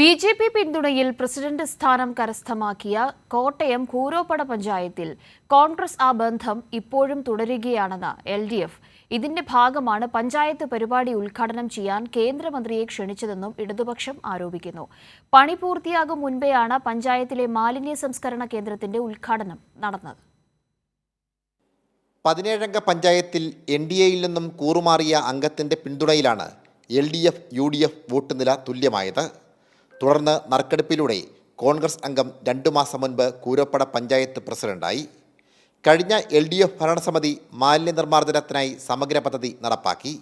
B J P പിന്തുണയിൽ president സ്ഥാനം കരസ്ഥമാക്കിയ കോട്ടയം കൂരോപ്പട പഞ്ചായത്തിൽ കോൺഗ്രസ് ആ ബന്ധം ഇപ്പോഴും തുടരുകയാണെന്ന് എൽ ഡി എഫ്. ഇതിന്റെ ഭാഗമാണ് പഞ്ചായത്ത് പരിപാടി ഉദ്ഘാടനം ചെയ്യാൻ കേന്ദ്രമന്ത്രിയെ ക്ഷണിച്ചതെന്നും ഇടതുപക്ഷം ആരോപിക്കുന്നു. പണി പൂർത്തിയാകും മുൻപെയാണ് പഞ്ചായത്തിലെ മാലിന്യ സംസ്കരണ കേന്ദ്രത്തിന്റെ ഉദ്ഘാടനം നടന്നത്. പതിനേഴംഗ പഞ്ചായത്തിൽ എൻ ഡി എയിൽ നിന്നും കൂറുമാറിയ അംഗത്തിന്റെ പിന്തുണയിലാണ് L D F U D F vote നില തുല്യമായത്. തുടർന്ന് നറുക്കെടുപ്പിലൂടെ കോൺഗ്രസ് അംഗം രണ്ടു മാസം മുൻപ് കൂരപ്പട പഞ്ചായത്ത് പ്രസിഡന്റായി. കഴിഞ്ഞ എൽ ഡി എഫ് ഭരണസമിതി മാലിന്യ നിർമ്മാർജനത്തിനായി സമഗ്ര പദ്ധതി നടപ്പാക്കി.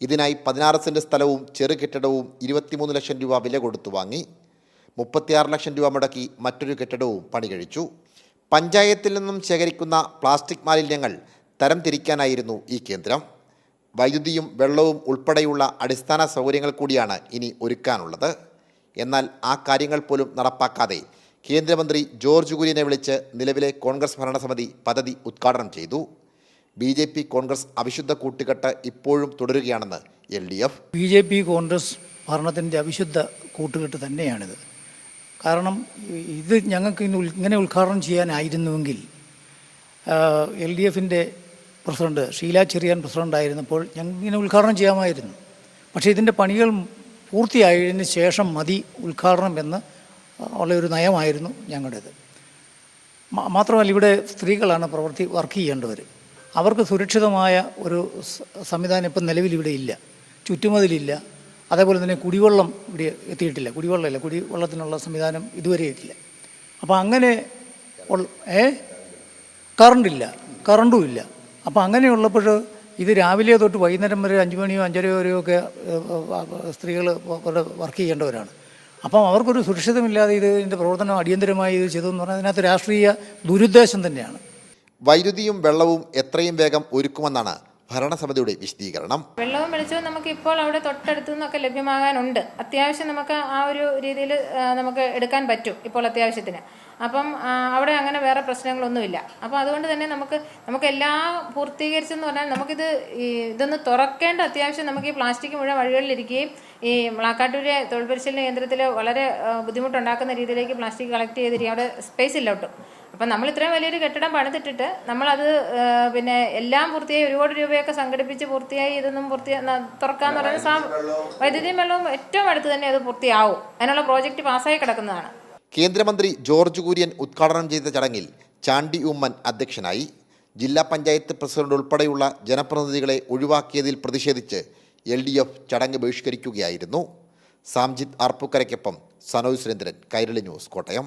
ഇതിനായി പതിനാറ് സെന്റ് സ്ഥലവും ചെറു കെട്ടിടവും ഇരുപത്തിമൂന്ന് ലക്ഷം രൂപ വില കൊടുത്തു വാങ്ങി. മുപ്പത്തിയാറ് ലക്ഷം രൂപ മുടക്കി മറ്റൊരു കെട്ടിടവും പണി കഴിച്ചു പഞ്ചായത്തിൽ നിന്നും ശേഖരിക്കുന്ന പ്ലാസ്റ്റിക് മാലിന്യങ്ങൾ തരംതിരിക്കാനായിരുന്നു ഈ കേന്ദ്രം. വൈദ്യുതിയും വെള്ളവും ഉൾപ്പെടെയുള്ള അടിസ്ഥാന സൗകര്യങ്ങൾ കൂടിയാണ് ഇനി ഒരുക്കാനുള്ളത്. എന്നാൽ ആ കാര്യങ്ങൾ പോലും നടപ്പാക്കാതെ കേന്ദ്രമന്ത്രി ജോർജ് കുര്യനെ വിളിച്ച് നിലവിലെ കോൺഗ്രസ് ഭരണസമിതി പദ്ധതി ഉദ്ഘാടനം ചെയ്തു. ബി ജെ പി കോൺഗ്രസ് അവിശുദ്ധ കൂട്ടുകെട്ട് ഇപ്പോഴും തുടരുകയാണെന്ന് L D F. B J P Congress ഭരണത്തിന്റെ അവിശുദ്ധ കൂട്ടുകെട്ട് തന്നെയാണിത്. കാരണം ഇത് ഞങ്ങൾക്ക് ഇന്ന് ഇങ്ങനെ ഉദ്ഘാടനം ചെയ്യാനായിരുന്നുവെങ്കിൽ എൽ ഡി എഫിന്റെ പ്രസിഡന്റ് ഷീല ചെറിയാൻ പ്രസിഡന്റായിരുന്നപ്പോൾ ഞങ്ങൾക്ക് ഇങ്ങനെ ഉദ്ഘാടനം ചെയ്യാമായിരുന്നു. പക്ഷേ ഇതിന്റെ പണികൾ പൂർത്തിയായതിന് ശേഷം മതി ഉദ്ഘാടനം എന്ന് ഉള്ള ഒരു നയമായിരുന്നു ഞങ്ങളുടേത്. മാത്രമല്ല ഇവിടെ സ്ത്രീകളാണ് പ്രവൃത്തി വർക്ക് ചെയ്യേണ്ടവർ അവർക്ക് സുരക്ഷിതമായ ഒരു സംവിധാനം ഇപ്പം നിലവിൽ ഇവിടെ ഇല്ല. ചുറ്റുമതിലില്ല. അതേപോലെ തന്നെ കുടിവെള്ളം ഇവിടെ എത്തിയിട്ടില്ല. കുടിവെള്ളമില്ല. കുടിവെള്ളത്തിനുള്ള സംവിധാനം ഇതുവരെ ഇല്ല അപ്പോൾ അങ്ങനെ ഏ? കറണ്ടില്ല. കറണ്ടും ഇല്ല. അപ്പോൾ അങ്ങനെയുള്ളപ്പോൾ ഇത് രാവിലെ തൊട്ട് വൈകുന്നേരം വരെ അഞ്ച് മണിയോ അഞ്ചരയോ വരെയോ ഒക്കെ സ്ത്രീകൾ വർക്ക് ചെയ്യേണ്ടവരാണ്. അപ്പം അവർക്കൊരു സുരക്ഷിതമില്ലാതെ ഇത് ഇതിന്റെ പ്രവർത്തനം അടിയന്തരമായി ഇത് ചെയ്തതെന്ന് പറഞ്ഞാൽ അതിനകത്ത് രാഷ്ട്രീയ ദുരുദ്ദേശം തന്നെയാണ്. വൈദ്യുതിയും വെള്ളവും എത്രയും വേഗം ഒരുക്കുമെന്നാണ് ഭരണസമിതിയുടെ വിശദീകരണം. വെള്ളവും വെളിച്ചവും നമുക്ക് ഇപ്പോൾ അവിടെ തൊട്ടടുത്തു നിന്നൊക്കെ ലഭ്യമാകാനുണ്ട്. അത്യാവശ്യം നമുക്ക് ആ ഒരു രീതിയിൽ നമുക്ക് എടുക്കാൻ പറ്റും ഇപ്പോൾ അത്യാവശ്യത്തിന്. അപ്പം അവിടെ അങ്ങനെ വേറെ പ്രശ്നങ്ങളൊന്നുമില്ല. അപ്പം അതുകൊണ്ട് തന്നെ നമുക്ക് നമുക്ക് എല്ലാം പൂർത്തീകരിച്ചെന്ന് പറഞ്ഞാൽ നമുക്കിത് ഇതൊന്ന് തുറക്കേണ്ട അത്യാവശ്യം നമുക്ക് ഈ പ്ലാസ്റ്റിക് മുഴുവൻ വഴികളിലിരിക്കുകയും ഈ മുളക്കാട്ടൂരെ തൊഴിൽ പരിശീലന കേന്ദ്രത്തിൽ വളരെ ബുദ്ധിമുട്ടുണ്ടാക്കുന്ന രീതിയിലേക്ക് പ്ലാസ്റ്റിക് കളക്ട് ചെയ്തിരിക്കും അവിടെ സ്പേസ് ഇല്ല ഒട്ടും. അപ്പം നമ്മൾ ഇത്രയും വലിയൊരു കെട്ടിടം പണിതിട്ടിട്ട് നമ്മളത് പിന്നെ എല്ലാം പൂർത്തിയായി ഒരുപാട് രൂപയൊക്കെ സംഘടിപ്പിച്ച് പൂർത്തിയായി ഇതൊന്നും പൂർത്തിയാ തുറക്കാന്ന് പറയുന്ന സാ വൈദ്യുതിയും വെള്ളവും ഏറ്റവും അടുത്ത് തന്നെ അത് പൂർത്തിയാവും. അതിനുള്ള പ്രോജക്റ്റ് പാസ്സായി കിടക്കുന്നതാണ്. കേന്ദ്രമന്ത്രി ജോർജ് കുര്യൻ ഉദ്ഘാടനം ചെയ്ത ചടങ്ങിൽ ചാണ്ടി ഉമ്മൻ അധ്യക്ഷനായി ജില്ലാ പഞ്ചായത്ത് പ്രസിഡന്റ് ഉൾപ്പെടെയുള്ള ജനപ്രതിനിധികളെ ഒഴിവാക്കിയതിൽ പ്രതിഷേധിച്ച് എൽ ഡി എഫ് ചടങ്ങ് ബഹിഷ്കരിക്കുകയായിരുന്നു. സാംജിത് ആർപ്പുക്കരയ്ക്കൊപ്പം സനോജ് സുരേന്ദ്രൻ കൈരളി ന്യൂസ് കോട്ടയം.